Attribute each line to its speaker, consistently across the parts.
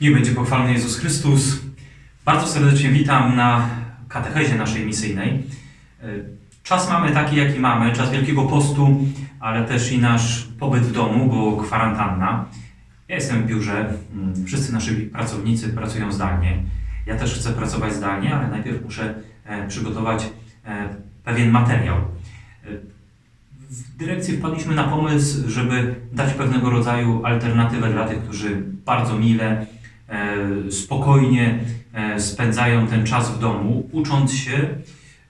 Speaker 1: Niech będzie pochwalony Jezus Chrystus. Bardzo serdecznie witam na katechezie naszej misyjnej. Czas mamy taki, jaki mamy, czas Wielkiego Postu, ale też i nasz pobyt w domu, bo kwarantanna. Ja jestem w biurze, mm, wszyscy nasi pracownicy pracują zdalnie. Ja też chcę pracować zdalnie, ale najpierw muszę e, przygotować e, pewien materiał. E, W dyrekcji wpadliśmy na pomysł, żeby dać pewnego rodzaju alternatywę dla tych, którzy bardzo mile, e, spokojnie e, spędzają ten czas w domu, ucząc się,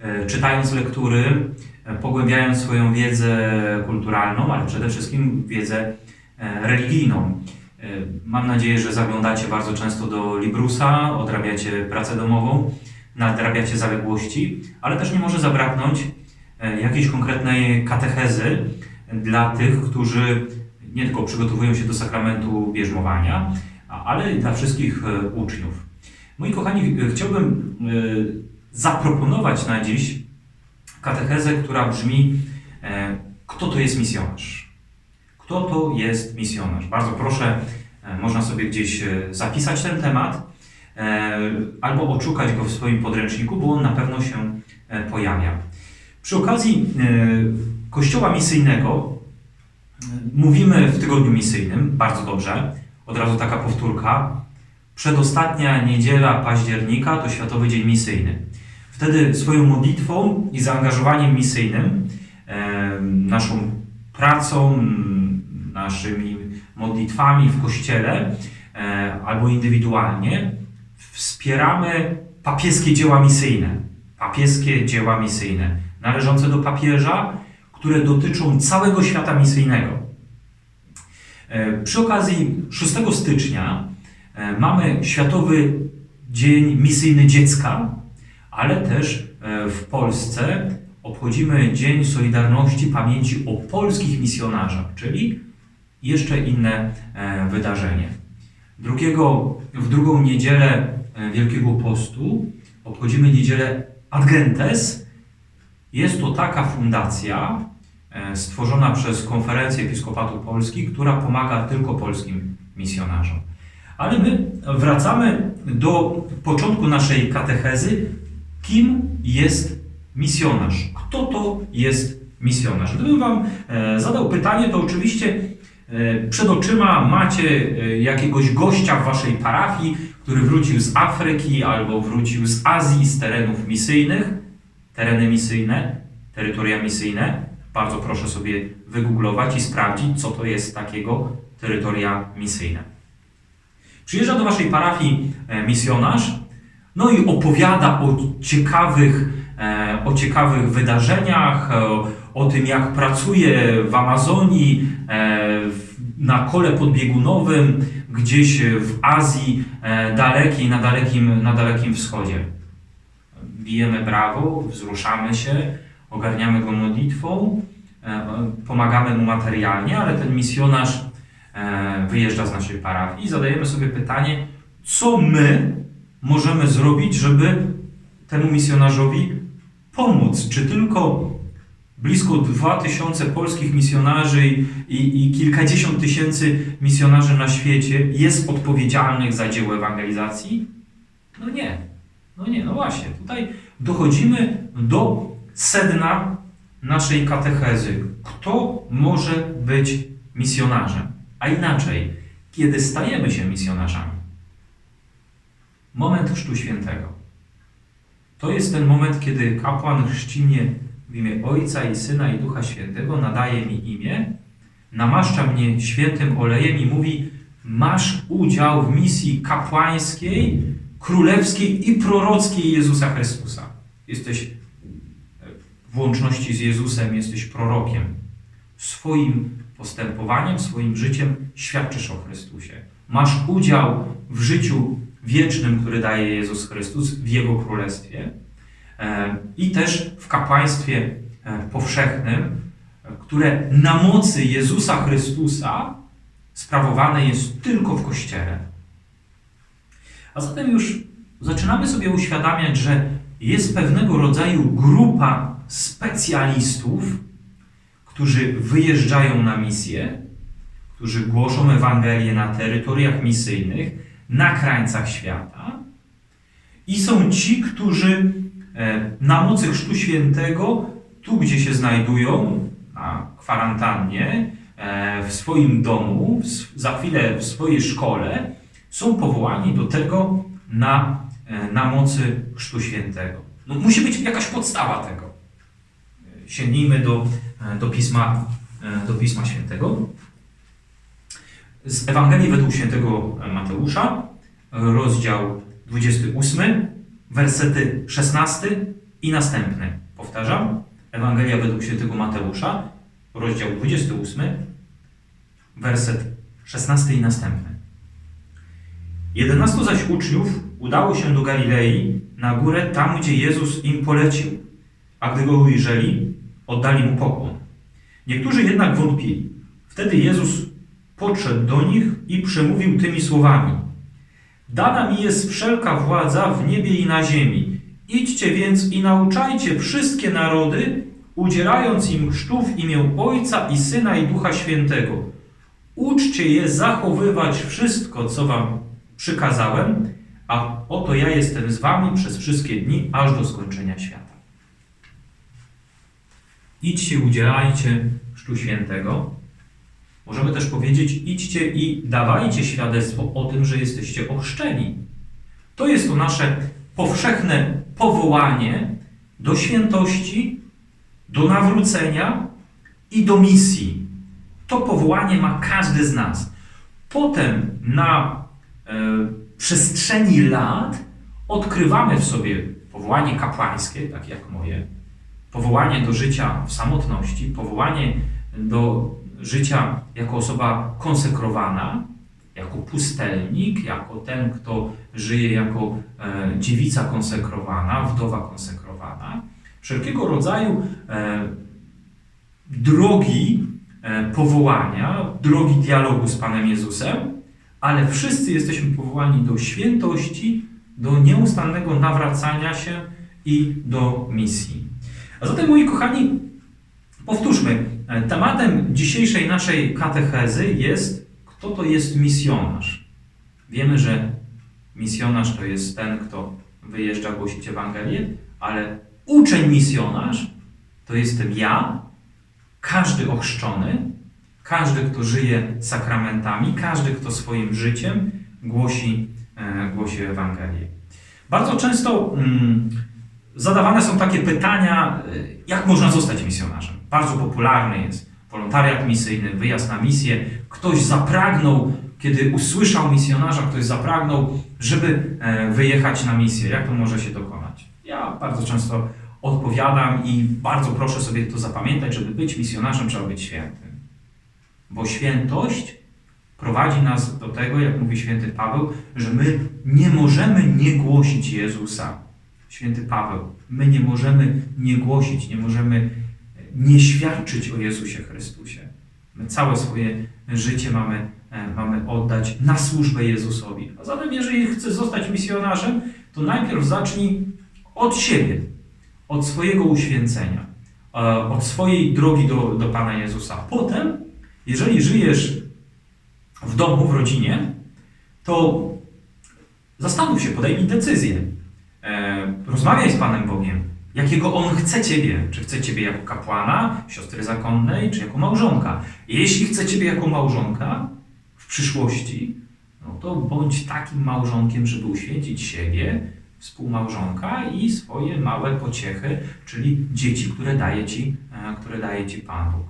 Speaker 1: e, czytając lektury, e, pogłębiając swoją wiedzę kulturalną, ale przede wszystkim wiedzę e, religijną. E, Mam nadzieję, że zaglądacie bardzo często do Librusa, odrabiacie pracę domową, nadrabiacie zaległości, ale też nie może zabraknąć e, jakiejś konkretnej katechezy dla tych, którzy nie tylko przygotowują się do sakramentu bierzmowania, ale i dla wszystkich e, uczniów. Moi kochani, e, chciałbym e, zaproponować na dziś katechezę, która brzmi: Kto to jest misjonarz? Kto to jest misjonarz? Bardzo proszę, można sobie gdzieś zapisać ten temat albo odszukać go w swoim podręczniku, bo on na pewno się pojawia. Przy okazji Kościoła Misyjnego mówimy w tygodniu misyjnym, bardzo dobrze, od razu taka powtórka. Przedostatnia niedziela października to Światowy Dzień Misyjny. Wtedy swoją modlitwą i zaangażowaniem misyjnym, naszą pracą, naszymi modlitwami w kościele e, albo indywidualnie wspieramy papieskie dzieła misyjne. Papieskie dzieła misyjne należące do papieża, które dotyczą całego świata misyjnego. E, Przy okazji 6 stycznia e, mamy Światowy Dzień Misyjny Dziecka, ale też e, w Polsce obchodzimy Dzień Solidarności Pamięci o polskich misjonarzach, czyli jeszcze inne wydarzenie. Drugiego, w drugą niedzielę Wielkiego Postu obchodzimy niedzielę Adgentes. Jest to taka fundacja stworzona przez Konferencję Episkopatu Polski, która pomaga tylko polskim misjonarzom. Ale my wracamy do początku naszej katechezy. Kim jest misjonarz? Kto to jest misjonarz? Gdybym Wam e, zadał pytanie, to oczywiście e, przed oczyma macie e, jakiegoś gościa w Waszej parafii, który wrócił z Afryki albo wrócił z Azji, z terenów misyjnych. Tereny misyjne, terytoria misyjne. Bardzo proszę sobie wygooglować i sprawdzić, co to jest takiego terytoria misyjne. Przyjeżdża do waszej parafii e, misjonarz, no i opowiada o ciekawych, e, o ciekawych wydarzeniach, e, o tym jak pracuje w Amazonii, na kole podbiegunowym, gdzieś w Azji dalekiej, na dalekim, na dalekim wschodzie. Bijemy brawo, wzruszamy się, ogarniamy go modlitwą, e, pomagamy mu materialnie, ale ten misjonarz e, wyjeżdża z naszej parafii i zadajemy sobie pytanie, co my możemy zrobić, żeby temu misjonarzowi pomóc? Czy tylko blisko 2000 polskich misjonarzy i, i, i kilkadziesiąt tysięcy misjonarzy na świecie jest odpowiedzialnych za dzieło ewangelizacji? No nie. No nie, no właśnie. Tutaj dochodzimy do sedna naszej katechezy. Kto może być misjonarzem? A inaczej, kiedy stajemy się misjonarzami? Moment Chrztu Świętego. To jest ten moment, kiedy kapłan chrzci mnie w imię Ojca i Syna i Ducha Świętego, nadaje mi imię, namaszcza mnie świętym olejem i mówi: Masz udział w misji kapłańskiej, królewskiej i prorockiej Jezusa Chrystusa. Jesteś w łączności z Jezusem, jesteś prorokiem. Swoim postępowaniem, swoim życiem świadczysz o Chrystusie. Masz udział w życiu wiecznym, który daje Jezus Chrystus w Jego Królestwie e, i też w kapłaństwie e, powszechnym, e, które na mocy Jezusa Chrystusa sprawowane jest tylko w Kościele. A zatem już zaczynamy sobie uświadamiać, że jest pewnego rodzaju grupa specjalistów, którzy wyjeżdżają na misję, którzy głoszą Ewangelię na terytoriach misyjnych, na krańcach świata. I są ci, którzy e, na mocy Chrztu Świętego, tu gdzie się znajdują, na kwarantannie, e, w swoim domu, za chwilę w swojej szkole, są powołani do tego na, e, na mocy Chrztu Świętego. No, musi być jakaś podstawa tego. Sięgnijmy do, e, do, pisma, e, do Pisma Świętego. Z Ewangelii według świętego Mateusza, rozdział 28, wersety 16 i następny. Powtarzam, Ewangelia według świętego Mateusza, rozdział 28, werset 16 i następny. Jedenastu zaś uczniów udało się do Galilei, na górę, tam gdzie Jezus im polecił. A gdy go ujrzeli, oddali mu pokłon. Niektórzy jednak wątpili. Wtedy Jezus podszedł do nich i przemówił tymi słowami. Dana mi jest wszelka władza w niebie i na ziemi. Idźcie więc i nauczajcie wszystkie narody, udzielając im chrztu w imię Ojca i Syna i Ducha Świętego. Uczcie je zachowywać wszystko, co wam przykazałem, a oto ja jestem z wami przez wszystkie dni, aż do skończenia świata. Idźcie, udzielajcie chrztu świętego. Możemy też powiedzieć, idźcie i dawajcie świadectwo o tym, że jesteście ochrzczeni. To jest to nasze powszechne powołanie do świętości, do nawrócenia i do misji. To powołanie ma każdy z nas. Potem na e, przestrzeni lat odkrywamy w sobie powołanie kapłańskie, takie jak moje, powołanie do życia w samotności, powołanie do życia jako osoba konsekrowana, jako pustelnik, jako ten, kto żyje jako e, dziewica konsekrowana, wdowa konsekrowana. Wszelkiego rodzaju e, drogi e, powołania, drogi dialogu z Panem Jezusem, ale wszyscy jesteśmy powołani do świętości, do nieustannego nawracania się i do misji. A zatem, moi kochani, powtórzmy, tematem dzisiejszej naszej katechezy jest, kto to jest misjonarz. Wiemy, że misjonarz to jest ten, kto wyjeżdża głosić Ewangelię, ale uczeń misjonarz to jestem ja, każdy ochrzczony, każdy, kto żyje sakramentami, każdy, kto swoim życiem głosi, e, głosi Ewangelię. Bardzo często mm, zadawane są takie pytania, e, jak można zostać misjonarzem. Bardzo popularny jest wolontariat misyjny, wyjazd na misję. Ktoś zapragnął, kiedy usłyszał misjonarza, ktoś zapragnął, żeby e, wyjechać na misję. Jak to może się dokonać? Ja bardzo często odpowiadam i bardzo proszę sobie to zapamiętać, żeby być misjonarzem trzeba być świętym. Bo świętość prowadzi nas do tego, jak mówi święty Paweł, że my nie możemy nie głosić Jezusa. Święty Paweł, my nie możemy nie głosić, nie możemy nie świadczyć o Jezusie Chrystusie. My całe swoje życie mamy, e, mamy oddać na służbę Jezusowi. A zatem, jeżeli chcesz zostać misjonarzem, to najpierw zacznij od siebie, od swojego uświęcenia, e, od swojej drogi do, do Pana Jezusa. Potem, jeżeli żyjesz w domu, w rodzinie, to zastanów się, podejmij decyzję. E, Rozmawiaj z Panem Bogiem, jakiego On chce Ciebie. Czy chce Ciebie jako kapłana, siostry zakonnej, czy jako małżonka. Jeśli chce Ciebie jako małżonka w przyszłości, no to bądź takim małżonkiem, żeby uświęcić siebie, współmałżonka i swoje małe pociechy, czyli dzieci, które daje Ci, e, które daje Ci Pan Bóg.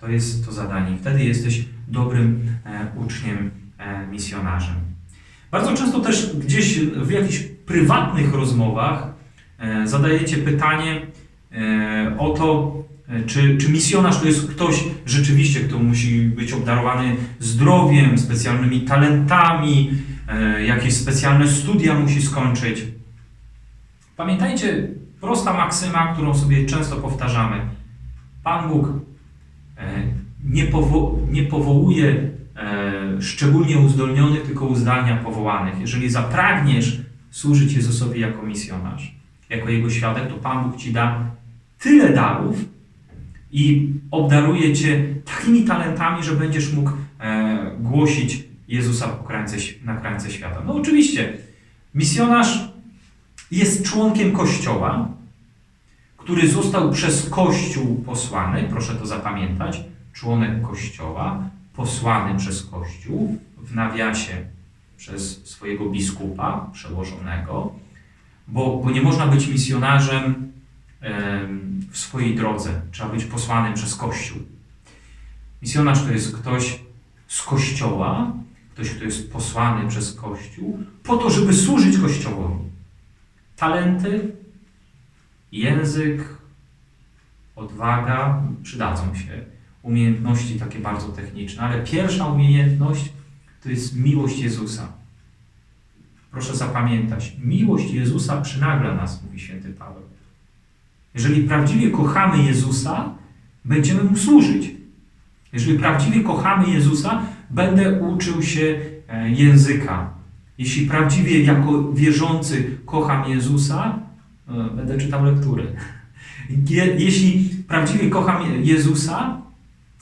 Speaker 1: To jest to zadanie. Wtedy jesteś dobrym e, uczniem, misjonarzem. Bardzo często też gdzieś w jakichś prywatnych rozmowach e, zadajecie pytanie e, o to, e, czy, czy misjonarz to jest ktoś rzeczywiście, kto musi być obdarowany zdrowiem, specjalnymi talentami, jakieś specjalne studia musi skończyć. Pamiętajcie, prosta maksyma, którą sobie często powtarzamy. Pan Bóg nie, powo nie powołuje szczególnie uzdolnionych, tylko uzdalnia powołanych. Jeżeli zapragniesz służyć Jezusowi jako misjonarz, jako Jego świadek, to Pan Bóg Ci da tyle darów i obdaruje Cię takimi talentami, że będziesz mógł e, głosić Jezusa krańce, na krańce świata? No oczywiście, misjonarz jest członkiem Kościoła, który został przez Kościół posłany, proszę to zapamiętać, członek Kościoła, posłany przez Kościół, w nawiasie przez swojego biskupa przełożonego, bo, bo nie można być misjonarzem em, w swojej drodze. Trzeba być posłanym przez Kościół. Misjonarz to jest ktoś z Kościoła, ktoś, kto jest posłany przez Kościół, po to, żeby służyć Kościołowi. Talenty, język, odwaga przydadzą się. Umiejętności takie bardzo techniczne, ale pierwsza umiejętność to jest miłość Jezusa. Proszę zapamiętać, miłość Jezusa przynagla nas, mówi święty Paweł. Jeżeli prawdziwie kochamy Jezusa, będziemy Mu służyć. Jeżeli prawdziwie kochamy Jezusa, będę uczył się e, języka. Jeśli prawdziwie jako wierzący kocham Jezusa, e, będę czytał lektury. Je- Jeśli prawdziwie kocham Jezusa,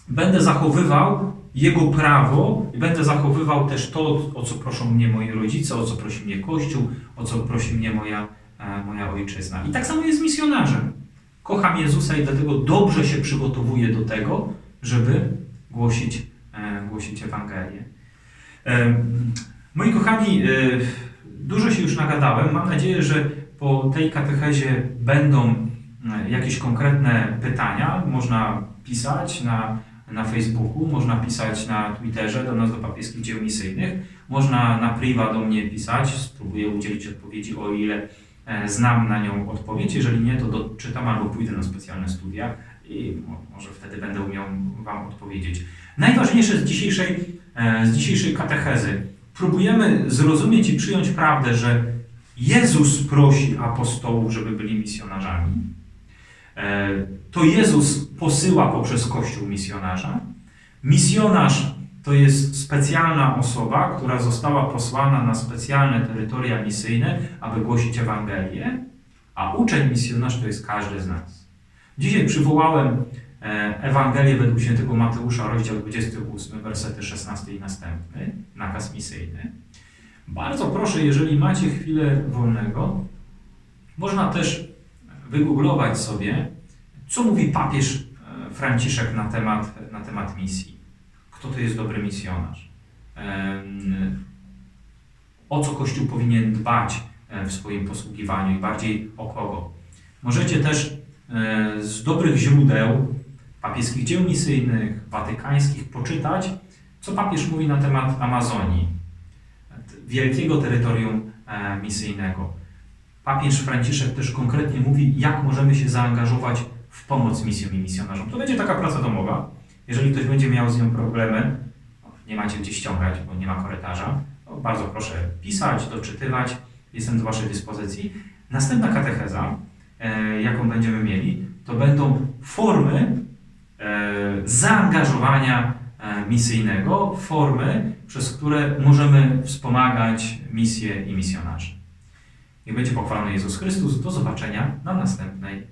Speaker 1: będę zachowywał Jego prawo i będę zachowywał też to, o co proszą mnie moi rodzice, o co prosi mnie Kościół, o co prosi mnie moja, e, moja ojczyzna. I tak samo jest z misjonarzem. Kocham Jezusa i dlatego dobrze się przygotowuję do tego, żeby głosić, e, głosić Ewangelię. E, moi kochani, dużo się już nagadałem. Mam nadzieję, że po tej katechezie będą jakieś konkretne pytania. Można pisać na, na Facebooku, można pisać na Twitterze do nas do papieskich dzieł misyjnych, można na priwa do mnie pisać. Spróbuję udzielić odpowiedzi, o ile e, znam na nią odpowiedź. Jeżeli nie, to doczytam albo pójdę na specjalne studia i mo- może wtedy będę umiał Wam odpowiedzieć. Najważniejsze z dzisiejszej, e, z dzisiejszej katechezy. Próbujemy zrozumieć i przyjąć prawdę, że Jezus prosi apostołów, żeby byli misjonarzami. To Jezus posyła poprzez Kościół misjonarza. Misjonarz to jest specjalna osoba, która została posłana na specjalne terytoria misyjne, aby głosić Ewangelię, a uczeń misjonarz to jest każdy z nas. Dzisiaj przywołałem e, Ewangelię według świętego Mateusza, rozdział 28, wersety 16 i następny, nakaz misyjny. Bardzo proszę, jeżeli macie chwilę wolnego, można też wygooglować sobie, co mówi papież e, Franciszek na temat, na temat misji. Kto to jest dobry misjonarz? O co Kościół powinien dbać e, w swoim posługiwaniu i bardziej o kogo? Możecie też e, z dobrych źródeł papieskich dzieł misyjnych, watykańskich poczytać, co papież mówi na temat Amazonii, wielkiego terytorium misyjnego. Papież Franciszek też konkretnie mówi, jak możemy się zaangażować w pomoc misjom i misjonarzom. To będzie taka praca domowa. Jeżeli ktoś będzie miał z nią problemy, no, nie macie gdzie ściągać, bo nie ma korytarza, bardzo proszę pisać, doczytywać. Jestem do Waszej dyspozycji. Następna katecheza, e, jaką będziemy mieli, to będą formy e, zaangażowania e, misyjnego, formy, przez które możemy wspomagać misję i misjonarzy. Niech będzie pochwalony Jezus Chrystus. Do zobaczenia na następnej